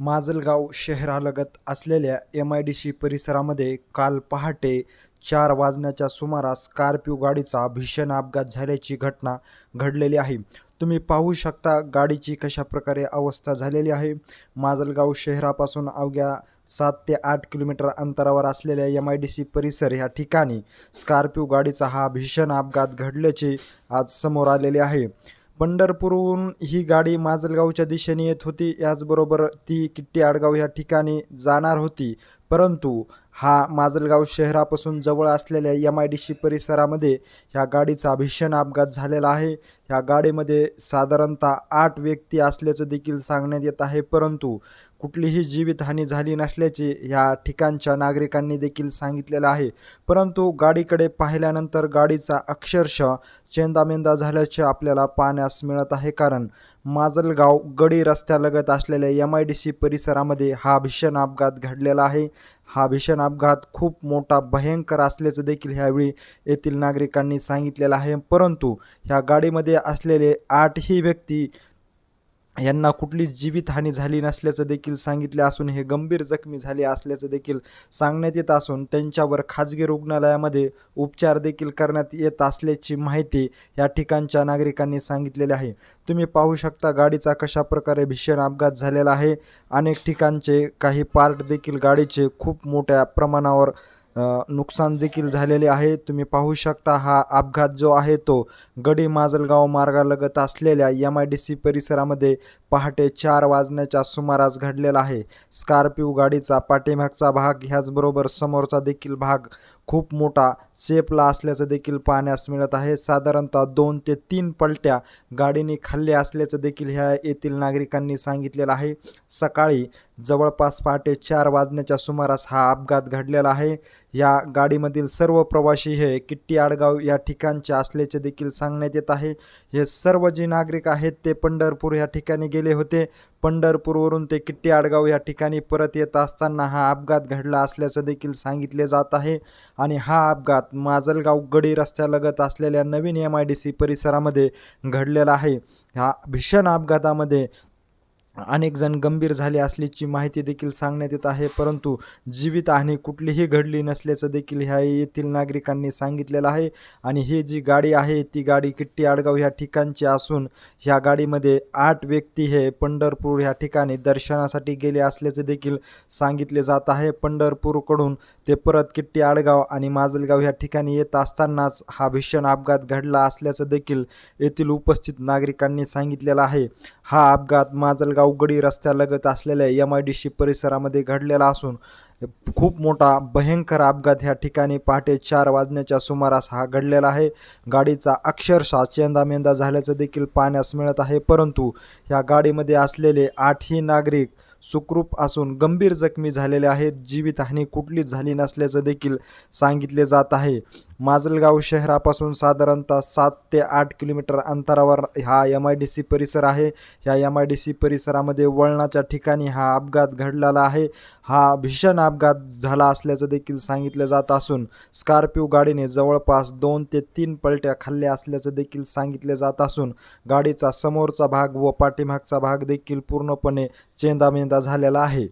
माजलगाव शहरालगत असलेल्या M I D C परिसरामध्ये काल पहाटे चार वाजण्याच्या सुमारास स्कॉर्पिओ गाडीचा भीषण अपघात झाल्याची घटना घडलेली आहे. तुम्ही पाहू शकता गाडीची कशा प्रकारे अवस्था झालेली आहे. माजलगाव शहरापासून अवघ्या सात ते आठ किलोमीटर अंतरावर असलेल्या एम आय डी सी परिसर ह्या ठिकाणी स्कॉर्पिओ गाडीचा हा भीषण अपघात घडल्याचे आज समोर आलेले आहे. पंढरपूरहून ही गाडी माजलगावच्या दिशेने येत होती. याचबरोबर ती किट्टी आडगाव या ठिकाणी जाणार होती. परंतु हा माजलगाव शहरापासून जवळ असलेल्या एम आय डी सी परिसरामध्ये ह्या गाडीचा भीषण अपघात झालेला आहे. ह्या गाडीमध्ये साधारणतः आठ व्यक्ती असल्याचं देखील सांगण्यात येत आहे. परंतु कुठलीही जीवितहानी झाली नसल्याचे ह्या ठिकाणच्या नागरिकांनी देखील सांगितलेलं आहे. परंतु गाडीकडे पाहिल्यानंतर गाडीचा अक्षरशः चेंदामेंदा झाल्याचे आपल्याला पाहण्यास मिळत आहे. कारण माजलगाव गडी रस्त्यालगत असलेल्या एम आय डी सी परिसरामध्ये हा भीषण अपघात घडलेला आहे. हा भीषण अपघात खूप मोठा भयंकर असल्याचं देखील ह्यावेळी येथील नागरिकांनी सांगितलेलं आहे. परंतु ह्या गाडीमध्ये असलेले आठही व्यक्ती यांना कुठलीच जीवितहानी झाली नसल्याचं देखील सांगितले असून हे गंभीर जखमी झाले असल्याचं देखील सांगण्यात येत असून त्यांच्यावर खाजगी रुग्णालयामध्ये उपचार देखील करण्यात येत असल्याची माहिती या ठिकाणच्या नागरिकांनी सांगितलेली आहे. तुम्ही पाहू शकता गाडीचा कशा प्रकारे भीषण अपघात झालेला आहे. अनेक ठिकाणचे काही पार्ट देखील गाडीचे खूप मोठ्या प्रमाणावर नुकसान देखील झालेले आहे. तुम्ही पाहू शकता हा अपघात जो आहे तो गडी माजलगाव मार्गालगत असलेल्या एम आय डी सी परिसरामध्ये पहाटे चार वाजण्याच्या सुमारास घडलेला आहे. स्कॉर्पिओ गाडीचा पाठीमागचा भाग ह्याचबरोबर समोरचा देखील भाग खूप मोठा चेपला असल्याचं देखील पाहण्यास मिळत आहे. साधारणतः दोन ते तीन पलट्या गाडीने खाल्ले असल्याचं देखील ह्या येथील नागरिकांनी सांगितलेलं आहे. सकाळी जवळपास पहाटे चार वाजण्याच्या सुमारास हा अपघात घडलेला आहे. या गाडीमधील सर्व प्रवासी हे किट्टी आडगाव या ठिकाणचे असल्याचे देखील सांगण्यात येत आहे. हे सर्व जे नागरिक आहेत ते पंढरपूर या ठिकाणी गेले होते. पंढरपूरवरून ते किट्टी आडगाव या ठिकाणी परत येत असताना हा अपघात घडला असल्याचं देखील सांगितले जात आहे. आणि हा अपघात माजलगाव गडी रस्त्यालगत असलेल्या नवीन एम आय डी सी परिसरामध्ये घडलेला आहे. ह्या भीषण अपघातामध्ये अनेक जण गंभीर झाले असल्याची माहिती देखील सांगण्यात येत आहे परंतु जीवितहानी कुठलीही घडली नसल्याचं देखील ह्या येथील नागरिकांनी सांगितलेलं आहे. आणि ही जी गाडी आहे ती गाडी किट्टी आडगाव ह्या ठिकाणची असून ह्या गाडीमध्ये आठ व्यक्ती हे पंढरपूर ह्या ठिकाणी दर्शनासाठी गेले असल्याचे देखील सांगितले जात आहे. पंढरपूरकडून ते परत किट्टी आडगाव आणि माजलगाव ह्या ठिकाणी येत असतानाच हा भीषण अपघात घडला असल्याचं देखील येथील उपस्थित नागरिकांनी सांगितलेलं आहे. हा अपघात माजलगाव अवघडी रस्त्यालगत असलेल्या एम आय डी सी परिसरामध्ये घडलेला असून खूप मोठा भयंकर अपघात ह्या ठिकाणी पहाटे चार वाजण्याच्या सुमारास हा घडलेला आहे. गाडीचा अक्षरशः चेंदामेंदा झाल्याचं देखील पाहण्यास मिळत आहे. परंतु ह्या गाडीमध्ये असलेले आठही नागरिक सुखरूप असून गंभीर जखमी झालेले आहेत. जीवितहानी कुठलीच झाली नसल्याचं देखील सांगितले जात आहे. माजलगाव शहरापासून साधारणतः सात ते आठ किलोमीटर अंतरावर हा एम आय डी सी परिसर आहे. ह्या एम आय डी सी परिसरामध्ये वळणाच्या ठिकाणी हा अपघात घडलेला आहे. हा भीषण अपघात झाला असल्याचं देखील सांगितलं जात असून स्कॉर्पिओ गाडीने जवळपास दोन ते तीन पलट्या खाल्ल्या असल्याचं देखील सांगितले जात असून गाडीचा समोरचा भाग व पाठीमागचा भाग देखील पूर्णपणे चेंदामेंदा झालेला आहे.